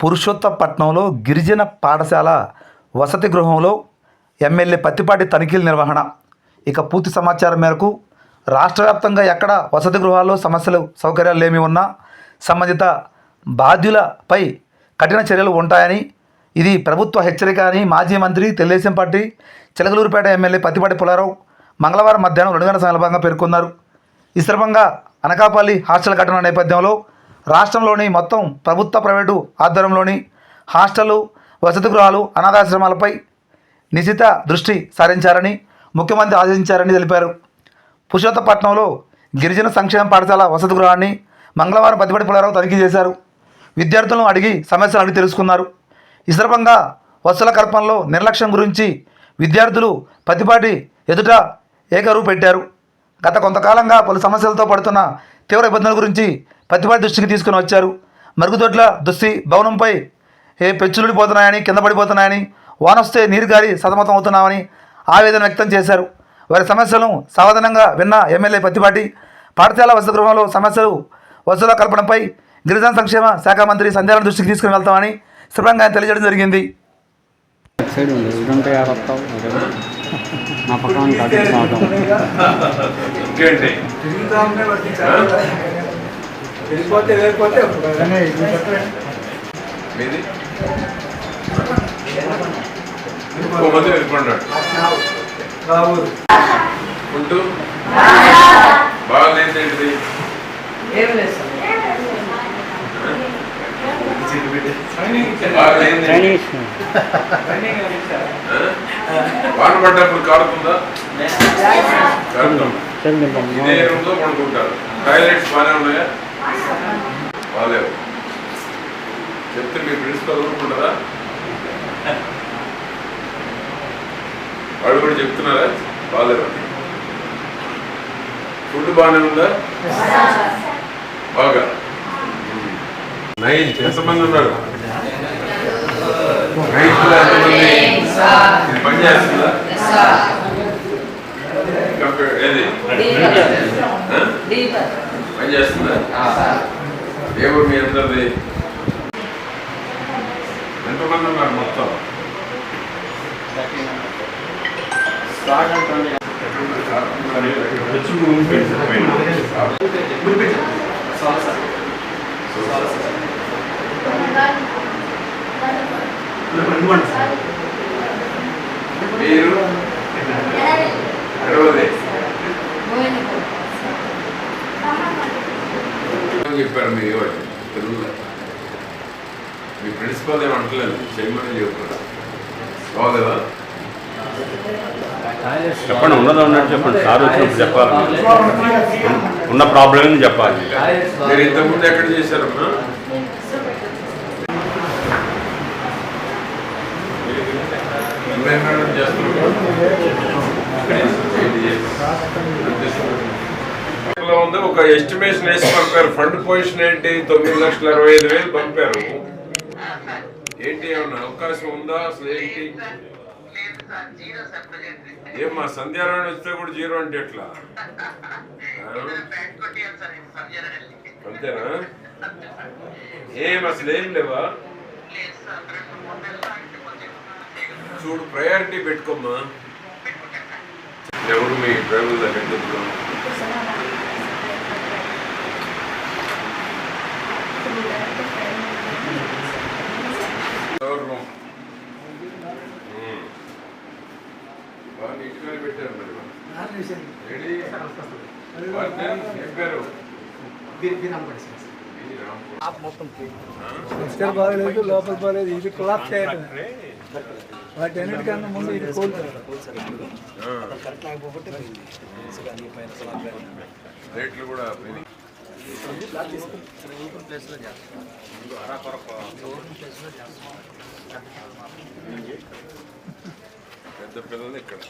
పురుషోత్తపట్నంలో గిరిజన పాఠశాల వసతి గృహంలో ఎమ్మెల్యే పత్తిపాటి తనిఖీల నిర్వహణ. ఇక పూర్తి సమాచారం మేరకు రాష్ట్ర వ్యాప్తంగా ఎక్కడ వసతి గృహాల్లో సమస్యలు సౌకర్యాలు ఏమి ఉన్నా సంబంధిత బాధ్యులపై కఠిన చర్యలు ఉంటాయని ఇది ప్రభుత్వ హెచ్చరిక అని మాజీ మంత్రి తెలుగుదేశం పార్టీ చిలకలూరుపేట ఎమ్మెల్యే పత్తిపాటి పుల్లారావు మంగళవారం మధ్యాహ్నం రెండు గంటల సందర్భంగా పేర్కొన్నారు. ఈ సందర్భంగా అనకాపల్లి హాస్టల్ ఘటన నేపథ్యంలో రాష్ట్రంలోని మొత్తం ప్రభుత్వ ప్రైవేటు ఆధ్వర్యంలోని హాస్టళ్ళు వసతి గృహాలు అనాథాశ్రమాలపై నిశిత దృష్టి సారించారని ముఖ్యమంత్రి ఆదేశించారని తెలిపారు. పురుషోత్తపట్నంలో గిరిజన సంక్షేమ పాఠశాల వసతి గృహాన్ని మంగళవారం పతిపటి పుల్లారావు తనిఖీ చేశారు. విద్యార్థులను అడిగి సమస్యలు అడిగి తెలుసుకున్నారు. ఈ సందర్భంగా వసతుల కల్పనలో నిర్లక్ష్యం గురించి విద్యార్థులు ప్రతిపాటి ఎదుట ఏకరువు పెట్టారు. గత కొంతకాలంగా పలు సమస్యలతో పడుతున్న తీవ్ర ఇబ్బందుల గురించి పతిపాటి దృష్టికి తీసుకుని వచ్చారు. మరుగుదొడ్ల దుస్థి భవనంపై ఏ పెచ్చులుడిపోతున్నాయని కింద పడిపోతున్నాయని వానొస్తే నీరు గారి సతమతం అవుతున్నామని ఆవేదన వ్యక్తం చేశారు. వారి సమస్యలను సావధానంగా విన్న ఎమ్మెల్యే పత్తిపాటి పాఠశాల వసతి గృహంలో సమస్యలు వసతుల కల్పనపై గిరిజన సంక్షేమ శాఖ మంత్రి సంధ్యాలను దృష్టికి తీసుకుని వెళ్తామని శుభ్రంగా ఆయన తెలియజేయడం జరిగింది. నా వెళ్ళిపోతే ఉంటూ. వాన పడ్డప్పుడు కారుతుందా కారుతుంది ఇదే రూమ్లో పడుకుంటారు. టాయిలెట్స్ బాగానే ఉన్నాయా? బాగాలేవు చెప్తే మీ ప్రిన్సిపల్ ఊరుకుంటారా? వాళ్ళు కూడా చెప్తున్నారా? బాగాలేవు ఫుడ్ బాగానే ఉందా? బాగా. నైన్ ఎంతమంది ఉన్నారు? నైన్ ఎంతమంది? ఇది పని చేస్తుందా? చేస్తుందా ఏ ఊరు మీ అందరిది. ఎంతమంది ఉన్నారు మొత్తం? మీరు చెప్పారు మీ వాడు? తెలుగులో. మీ ప్రిన్సిపల్ ఏం అంటలేదు? చేయమని చెప్తారా బాగోలేదా చెప్పండి ఉన్నది ఉన్నట్టు చెప్పండి. సార్ వచ్చినప్పుడు చెప్పాలి. ఉన్న ప్రాబ్లం చెప్పాలి. మీరు ఇంతకుముందు ఎక్కడ చేశారమ్మా? లో ఉంది. ఒక ఎస్టిమేషన్ వేసి పంపారు. ఫండ్ పొజిషన్ ఏంటి? తొమ్మిది లక్షల అరవై ఐదు వేలు పంపారు. ఏంటి ఏమన్నా అవకాశం ఉందా? అసలు ఏంటి? ఏమ్మా సంధ్యారాయణ వస్తే కూడా జీరో అంటే ఎట్లా? అంతేనా? ఏం అసలు ఏం లేవా? చూడు ప్రయారిటీ పెట్టుకోమ్మా. ఎవరు మీ డ్రైవర్ దగ్గర చెప్తాం రూమ్ బాగా నీట్గానే పెట్టారు మరి రెడీ మిక్సర్ ఏం బాగలేదు లోపల బాగలేదు ఇది కొలాప్స్ చేయటం. వాటి అన్నిటికన్నా ముందు ఇది కోల్పోయింది రేట్లు కూడా పెరిగి పెద్ద పిల్లలు ఇక్కడ.